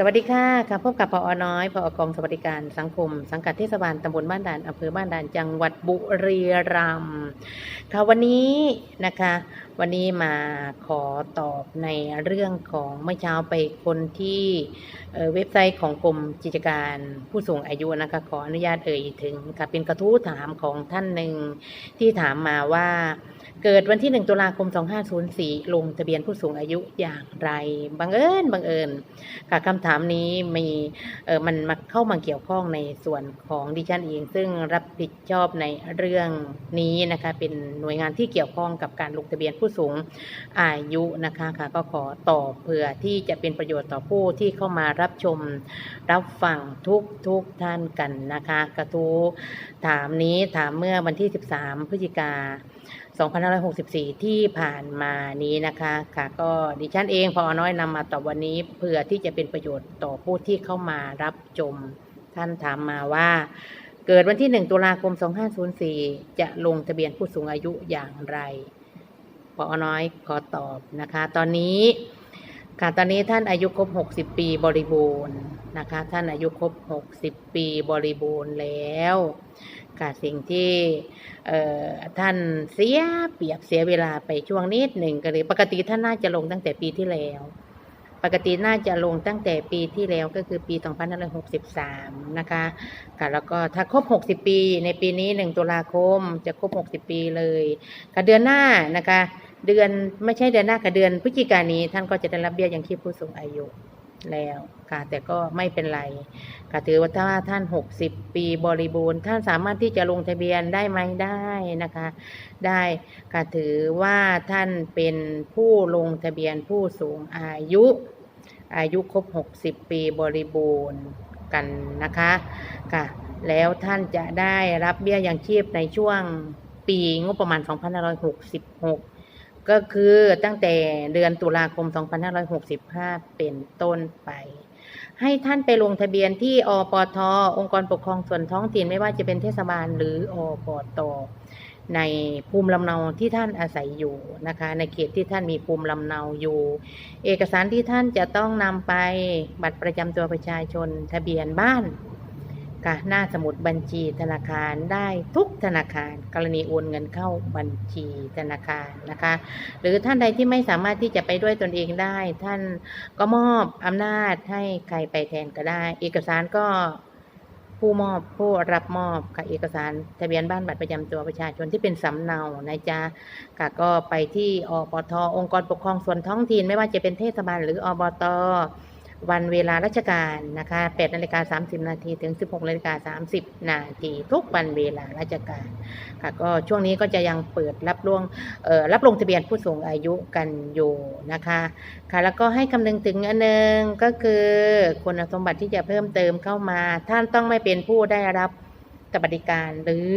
สวัสดีค่ะค่ะพบกับพอน้อยพอกองสวัสดิการสังคม สังกัดเทศบาลตำบลบ้านด่านอำเภอบ้านด่านจังหวัดบุรีรัมย์ค่ะวันนี้นะคะ วันนี้มาขอตอบในเรื่องของเมื่อเช้าไปคนที่เว็บไซต์ของกรมกิจการผู้สูงอายุนะคะขออนุญาตเอ่ยถึงค่ะเป็นกระทู้ถามของท่านหนึ่งที่ถามมาว่าเกิดวันที่ 1 ตุลาคม 2504 ลงทะเบียนผู้สูงอายุอย่างไร บังเอิญ บังเอิญ ค่ะคำถามนี้มีเออมันมาเข้ามาเกี่ยวข้องในส่วนของดิฉันเอง ซึ่งรับผิดชอบในเรื่องนี้นะคะ เป็นหน่วยงานที่เกี่ยวข้องกับการลงทะเบียนผู้สูงอายุนะคะค่ะก็ขอตอบเพื่อที่จะเป็นประโยชน์ต่อผู้ที่เข้ามารับชมรับฟังทุกทุกท่านกันนะคะ กระทู้ถามนี้ถามเมื่อวันที่ 13 พฤศจิกา2564 ที่ผ่านมานี้นะคะค่ะก็ดิฉันเองพอน้อยนำมาตอบวันนี้เพื่อที่จะเป็นประโยชน์ต่อผู้ที่เข้ามารับชมท่านถามมาว่าเกิดวันที่ 1 ตุลาคม 2504 จะลงทะเบียนผู้สูงอายุอย่างไร พอน้อยขอตอบนะคะ ตอนนี้ค่ะตอนนี้ท่านอายุครบ 60 ปีบริบูรณ์นะคะ ท่านอายุครบ 60 ปีบริบูรณ์แล้วค่ะสิ่งที่เอ่อท่านเสียเปรียบเสียเวลาไปช่วงนิดหนึ่งก็เลยปกติท่านน่าจะลงตั้งแต่ปีที่แล้ว ปกติน่าจะลงตั้งแต่ปีที่แล้วก็คือปี 2563 นะคะค่ะแล้วก็ถ้าครบ 60 ปีในปีนี้ 1 ตุลาคมจะครบ 60 ปีเลยค่ะเดือนหน้านะคะ เดือนไม่ใช่เดือนหน้าค่ะเดือนพฤศจิกายนนี้ ท่านก็จะได้รับเบี้ยยังชีพผู้สูงอายุแล้วค่ะแต่ก็ไม่เป็นไรค่ะถือว่าถ้าท่าน 60 ปีบริบูรณ์ท่านสามารถที่จะลงทะเบียนได้ไหมได้นะคะ ได้ค่ะถือว่าท่านเป็นผู้ลงทะเบียนผู้สูงอายุ อายุครบ 60 ปีบริบูรณ์กันนะคะค่ะแล้วท่านจะได้รับเบี้ยยังชีพในช่วงปีงบประมาณ 2566 ก็คือตั้งแต่เดือนตุลาคม 2565 เป็นต้นไป ให้ท่านไปลงทะเบียนที่อปทองค์กรปกครองส่วนท้องถิ่นไม่ว่าจะเป็นเทศบาลหรืออปตในภูมิลำเนาที่ท่านอาศัยอยู่นะคะ ในเขตที่ท่านมีภูมิลำเนาอยู่ เอกสารที่ท่านจะต้องนำไปบัตรประจำตัวประชาชนทะเบียนบ้าน ค่ะหน้าสมุดบัญชีธนาคารได้ทุกธนาคาร กรณีโอนเงินเข้าบัญชีธนาคารนะคะ หรือท่านใดที่ไม่สามารถที่จะไปด้วยตนเองได้ ท่านก็มอบอำนาจให้ใครไปแทนก็ได้ เอกสารก็ผู้มอบผู้รับมอบค่ะเอกสารทะเบียนบ้านบัตรประจำตัวประชาชนที่เป็นสำเนานะจ๊ะค่ะก็ไปที่อปทองค์กรปกครองส่วนท้องถิ่นไม่ว่าจะเป็นเทศบาลหรืออบต วันเวลาราชการนะคะ8นาฬิกา30 นาทีถึง 16นาฬิกา30 นาทีทุกวันเวลาราชการ ค่ะก็ช่วงนี้ก็จะยังเปิดรับลงรับลงทะเบียนผู้สูงอายุกันอยู่นะคะค่ะแล้วก็ให้คำนึงถึงอันหนึงก็คือคุณสมบัติที่จะเพิ่มเติมเข้ามา ท่านต้องไม่เป็นผู้ได้รับสวัสดิการหรือ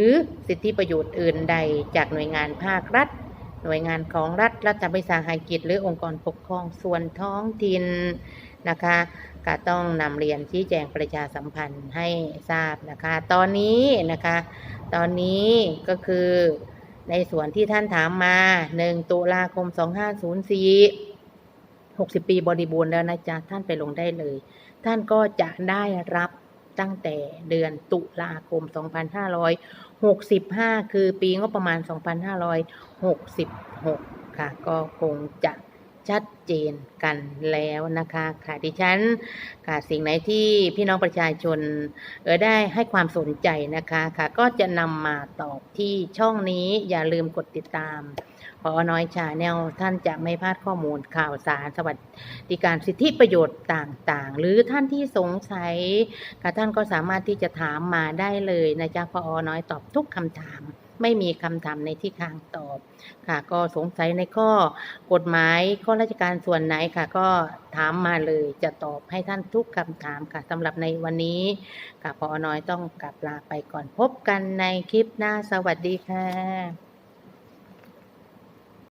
สิทธิประโยชน์อื่นใดจากหน่วยงานภาครัฐ หน่วยงานของรัฐรัฐวิสาหกิจหรือองค์กรปกครองส่วนท้องถิ่น นะคะก็ต้องนำเรียนชี้แจงประชาสัมพันธ์ให้ทราบนะคะ ตอนนี้นะคะ ตอนนี้ก็คือในส่วนที่ท่านถามมา 1 ตุลาคม 2504 60 ปีบริบูรณ์แล้วนะจ๊ะ ท่านไปลงได้เลย ท่านก็จะได้รับตั้งแต่เดือนตุลาคม 2565 คือปีงบประมาณ 2566 ค่ะ ก็คงจะ ชัดเจนกันแล้วนะคะค่ะดิฉันค่ะสิ่งไหนที่พี่น้องประชาชนเออได้ให้ความสนใจนะคะค่ะก็จะนำมาตอบที่ช่องนี้อย่าลืมกดติดตามพอน้อยชาแนลท่านจะไม่พลาดข้อมูลข่าวสารสวัสดิการสิทธิประโยชน์ต่างๆ หรือท่านที่สงสัยค่ะท่านก็สามารถที่จะถามมาได้เลยนะจ๊ะพอน้อยตอบทุกคำถาม ไม่มีคำถามในที่ค้างตอบค่ะ ก็สงสัยในข้อกฎหมายข้อราชการส่วนไหนค่ะ ก็ถามมาเลยจะตอบให้ท่านทุกคำถามค่ะสำหรับในวันนี้ค่ะพอน้อยต้องกลับลาไปก่อนพบกันในคลิปหน้าสวัสดีค่ะ